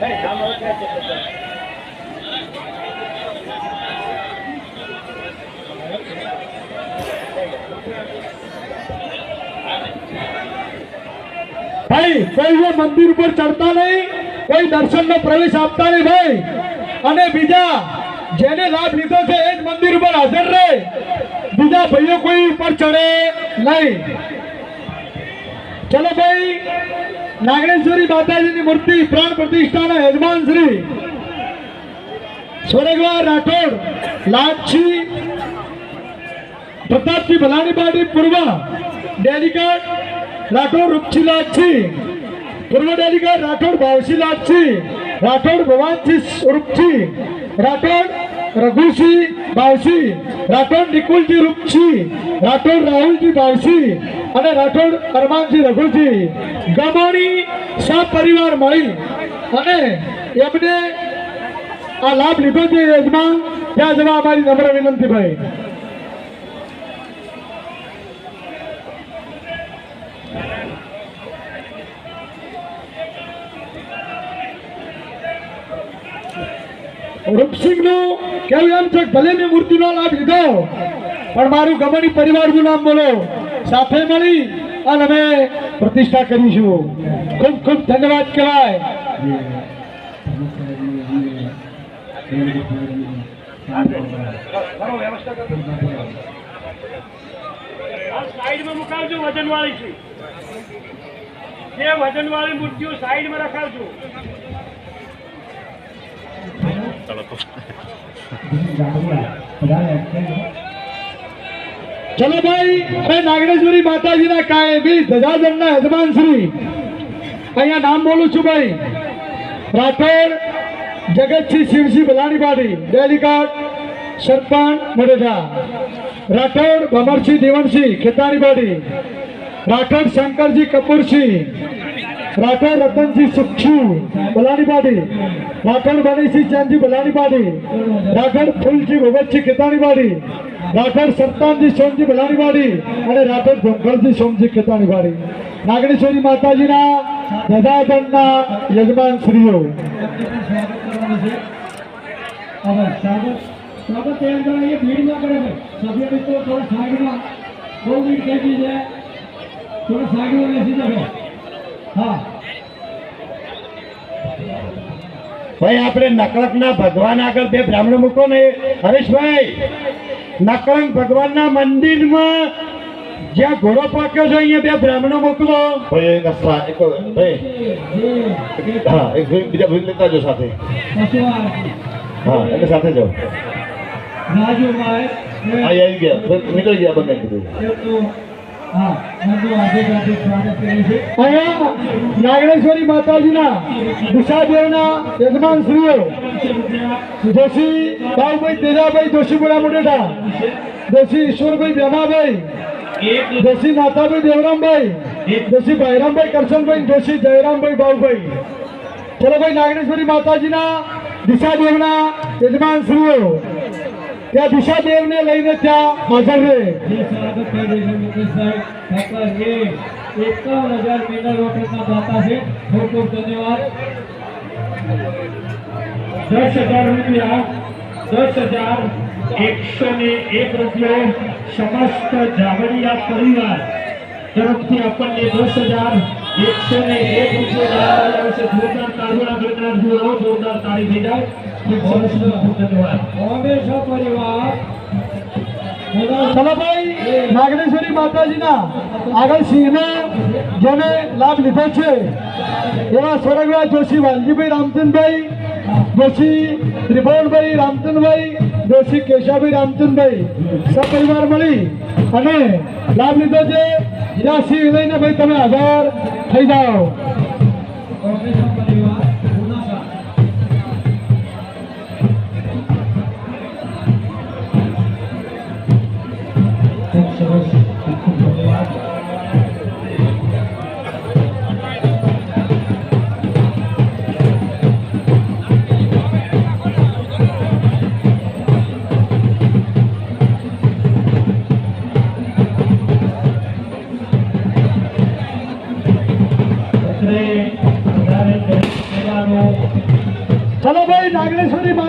ભાઈ, કોઈ મંદિર ઉપર ચડતા નહીં, કોઈ દર્શનનો પ્રવેશ આપતા નહીં ભાઈ. અને બીજા, જેને લાભ લીધો છે એ જ મંદિર ઉપર હાજર રહે. બીજા ભાઈઓ કોઈ ઉપર ચડે નહીં. ચલો ભાઈ નાગણેશ્વરી માતાજીની મૂર્તિ પ્રાણ પ્રતિષ્ઠાના યજમાન શ્રી સ્વર્ગવા રાઠોડ લાભજી પ્રતાપજી ભલાણી પાર્ટી પૂર્વ ડેલિકેટ રાઠોડ રૂપસીલાલજી પૂર્વ ડેલિકેટ રાઠોડ ભાવસીલાલજી રાઠોડ ભવાનસિંહ રૂપજી રાઠોડ રઘુસિંહ બાવસી રાઠોડ નિકુલજી રૂપસિંહ રાઠોડ રાહુલજી બાવસી અને રાઠોડ અરમાનજી રઘુજી. ગમાણી સપરિવાર મળી અને એમને આ લાભ લીધો છે યજમાન. ત્યાં જવા અમારી નમ્ર વિનંતી ભાઈ. રૂપસિંહનું કેવું એમ છે? ભલે મેં મૂર્તિનો લાભ લીધો, પણ મારું ગમણી પરિવારનું નામ બોલો. સાથે મળી અને અમે પ્રતિષ્ઠા કરીશું. ખૂબ ખૂબ ધન્યવાદ કહેવાય. સાઈડમાં મુકાવજો, વજનવાળી છે. જે વજનવાળી મૂર્તિઓ સાઈડમાં રખાવજો. ચલો ભાઈ હવે નાગણેશ્વરી માતાજીના કાયમી ધજાજનના યજમાન શ્રી, અહીંયા નામ બોલું છું ભાઈ. રાઠોડ, જગતસિંહ શિવસિંહ બલાણી પાટી ડેલીકાટ સરપંચ મડેઠા રાઠોડ, ભમરસિંહ, દેવનસિંહ ખેતાણી પાટી રાઠોડ, શંકરજી કપૂરસિંહ. રાઠોડ રતનસિંહ સુક્ષુ ભલાણીપાટી રાઠોડ બનીસિંહ બલાની ભલાણીપાટી રાઠોડ ફૂલજી ભગતસિંહ ખેતાણીપાટી રાઠોડ સરતાનજી સોમજી ભલાણીવાડી અને રાઠોડ જંગલજી, સોમજી ખેતાણીવાડી નાગણેશ્વરી માતાજીના ગદાધરના યજમાન શ્રીઓ બહુ ભીડ થઈ ગઈ છે. થોડા સાઈડમાં બેસી જાવ હા. ભાઈ આપણે નકળકના ભગવાન આગળ બે બ્રાહ્મણ મૂકો ને. હરેશભાઈ નકળંક ભગવાનના મંદિરમાં જ્યાં ઘોડો પાક્યો છે અહીંયા બે બ્રાહ્મણો મોકલો ભાઈ એક અસરા એક ભાઈ. હા એક ભાઈ બીજા ભાઈ લેતા જો સાથે. હા એટલે સાથે જાઓ. રાજુભાઈ આવી ગયા. નીકળી ગયા બંને કીધું નાગણેશ્વરી માતાજીના ઉષાદેવના યજમાન શ્રીઓ, જોશી બાબુભાઈ તેજાભાઈ જોશીપુરા મોટેટા જોશી ઈશ્વરભાઈ બેમાભાઈ જોશી માતાભાઈ દેવરામભાઈ, જોશી ભાઈરામભાઈ કરશનભાઈ, જોશી જયરામભાઈ બાબુભાઈ ચલો ભાઈ, નાગણેશ્વરી માતાજીના દિશાદેવના યજમાન શ્રીઓ ત્યાં દિશાદેવને લઈને ત્યાં હાજર રહે એકસો ને એક રૂપિયો સમસ્ત જાવડિયા પરિવાર તરફથી આપણને દસ હજાર એકસો ને એક રૂપિયો જોરદાર તાળી થઈ જાય ખૂબ સરસ ખૂબ ધન્યવાદ હંમેશા પરિવાર ચલો ભાઈ નાગેશ્વરી માતાજીના આગળ સિંહને જેને લાભ લીધો છે એવા સ્વર્ગરાજ જોશી વાલજીભાઈ રામચંદભાઈ જોશી ત્રિભુવનભાઈ રામચંદભાઈ જોશી કેશાભાઈ રામચંદભાઈ સપરિવાર મળી અને લાભ લીધો છે ત્યાં સિંહ લઈને ભાઈ તમે આભાર થઈ જાઓ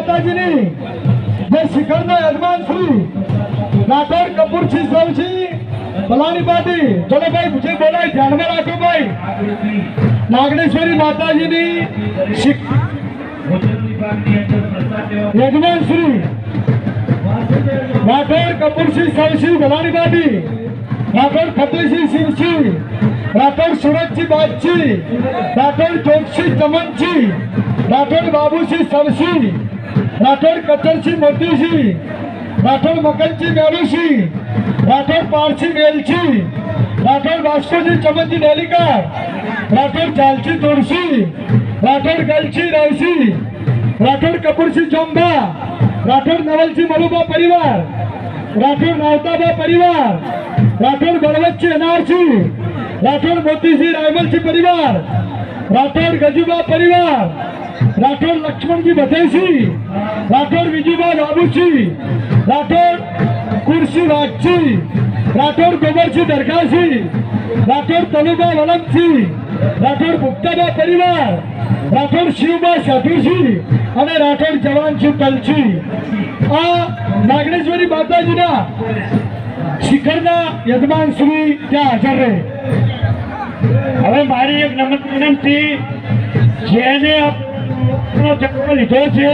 માતાજીની. જે શિખરના યજમાન શ્રી. રાઠોડ કપૂરસિંહ સૌથી ભલાની પાટી ચલો ભાઈ, જે બોલાય, ધ્યાનમાં રાખો ભાઈ. નાગણેશ્વરી માતાજીની યજમાન શ્રી. રાઠોડ કપૂરસિંહ સૌસિંહ ભલાની પાટી રાઠોડ ફતેહસિંહ સિંહસિંહ રાઠોડ સુરતસિંહ બાદસિંહ રાઠોડ જોગસિંહ ચમનસિંહ રાઠોડ બાબુસિંહ સરસિંહ રાઠોડ કતરસિંહ મોતીસિંહ રાઠોડ મકનસિંહ મેરુસિંહ રાઠોડ પારસિંહ વેલસિંહ રાઠોડ વાસ્કોસિંહ ચમનસિંહ ડેલિકા રાઠોડ ચાલસિંહ તોડસિંહ રાઠોડ ગલસિંહ રાવસિંહ રાઠોડ કપૂરસિંહ ચોંબા રાઠોડ નવલસિંહ મરુબા પરિવાર, રાઠોડ નાવતાબા પરિવાર, રાઠોડ બળવતસિંહ અનારસિંહ રાઠોડ મોતીસિંહ રાયમલસિંહ પરિવાર, રાઠોડ ગજુબા પરિવાર રાઠોડ લક્ષ્મણજી બધેસિંહ રાઠોડ વિજુબા બાબુસિંહ રાઠોડ કુરસી વાઘસિંહ રાઠોડ ગોબરસિંહ દરગાહસિંહ રાઠોડ તનુબા વલમસિંહ રાઠોડ ગુપ્તાબા પરિવાર. રાઠોડ શિવબા સાધુસિંહ અને રાઠોડ જવાનસિંહ તલસિંહ આ નાગેશ્વરી માતાજીના શિખરના યજમાન શ્રી ત્યાં હાજર રહે. હવે મારી એક નમન વિનંતી, જેને આપણો ચક્ર લીધો છે.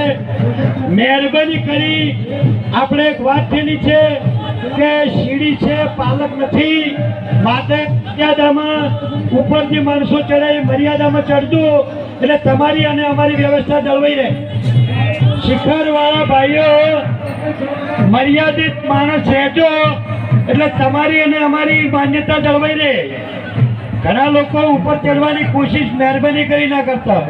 મહેરબાની કરી આપણે એક વાત થયેલી છે કે સીડી છે, પાલક નથી. માટે મર્યાદામાં ઉપરથી માણસો ચડે મર્યાદામાં ચડતું. એટલે તમારી અને અમારી વ્યવસ્થા જળવાઈ રહે. શિખરવાળા ભાઈઓ, મર્યાદિત માણસ રહેજો. એટલે તમારી અને અમારી માન્યતા જળવાઈ રહે. ઘણા લોકો ઉપર ચડવાની કોશિશ મહેરબાની કરી ના કરતા.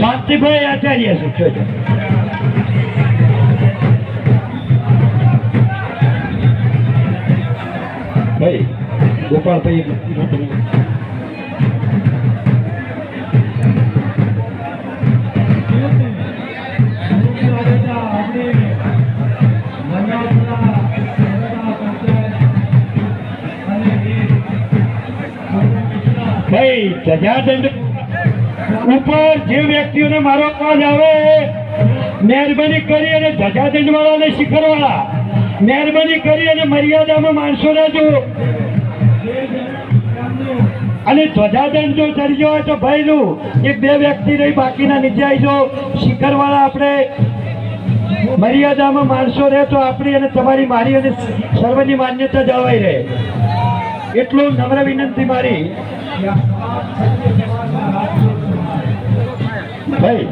શાંતિભાઈ આચાર્ય છે. ભાઈ ગોપાલભાઈ ધજાદંડ ઉપર જે વ્યક્તિઓને મારો અવાજ આવે, મહેરબાની કરી અને ધજાદંડ વાળાને શીખરવાળા મહેરબાની કરી અને મર્યાદામાં માણસો રહેજો. અને ધ્વજાદંડ જો ચડી ગયો હોય તો ભાઈનું એક બે વ્યક્તિ રહી, બાકીના નીચે આવી જો. શિખરવાળા આપણે. મર્યાદામાં માણસો રહે તો આપણી અને તમારી મારી અને સર્વની માન્યતા જળવાઈ રહે. એટલું નમ્ર વિનંતી મારી. ભાઈ